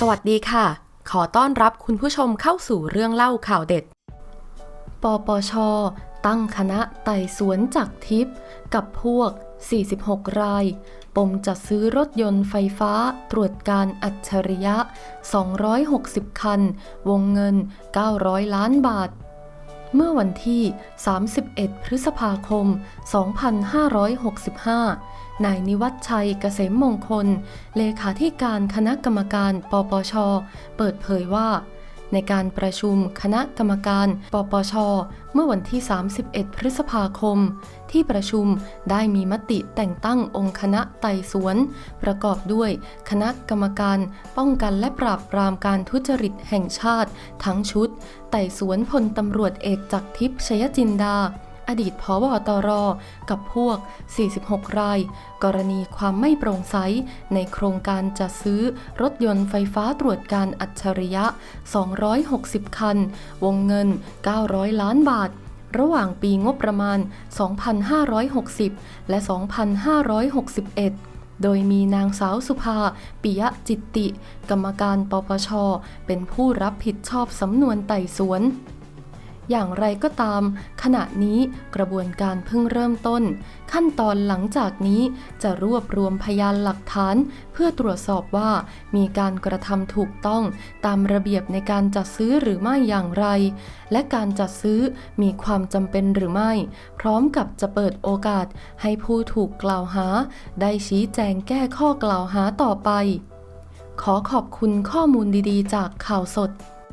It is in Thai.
สวัสดีค่ะ ขอต้อนรับคุณผู้ชมเข้าสู่เรื่องเล่าข่าวเด็ด ปปช ตั้งคณะไต่สวนจากทิพย์กับพวก 46 ราย ปมจัดซื้อรถยนต์ไฟฟ้าตรวจการอัจฉริยะ 260 คัน วงเงิน 900 ล้านบาท เมื่อวันที่ 31 พฤษภาคม 2565 นายนิวัฒชัยเกษมมงคล เลขาธิการคณะกรรมการ ปปช เปิดเผยว่า ในการประชุมคณะกรรมการ ปปช เมื่อวันที่ 31 พฤษภาคม ที่ประชุมได้มีมติแต่งตั้งองค์คณะไต่สวน ประกอบด้วยคณะกรรมการป้องกันและปราบปรามการทุจริตแห่งชาติ ทั้งชุด ไต่สวนพลตำรวจเอกจักรทิพย์ชยจินดา อดีตพบตรกับพวก 46 ราย กรณีความไม่โปร่งใส ในโครงการจัดซื้อรถยนต์ไฟฟ้าตรวจการอัจฉริยะ 260 คัน วงเงิน 900 ล้านบาทระหว่างปีงบประมาณ 2560 และ 2561 โดยมีนางสาวสุภา ปิยะจิตติ กรรมการปปช เป็นผู้รับผิดชอบสำนวนไต่สวน อย่างไรก็ตาม ขณะนี้กระบวนการเพิ่งเริ่มต้น ขั้นตอนหลังจากนี้จะรวบรวมพยานหลักฐาน เพื่อตรวจสอบว่ามีการกระทำถูกต้องตามระเบียบในการจัดซื้อหรือไม่อย่างไร และการจัดซื้อมีความจำเป็นหรือไม่ พร้อมกับจะเปิดโอกาสให้ผู้ถูกกล่าวหา ได้ชี้แจงแก้ข้อกล่าวหาต่อไป ขอขอบคุณข้อมูลดีๆ จากข่าวสด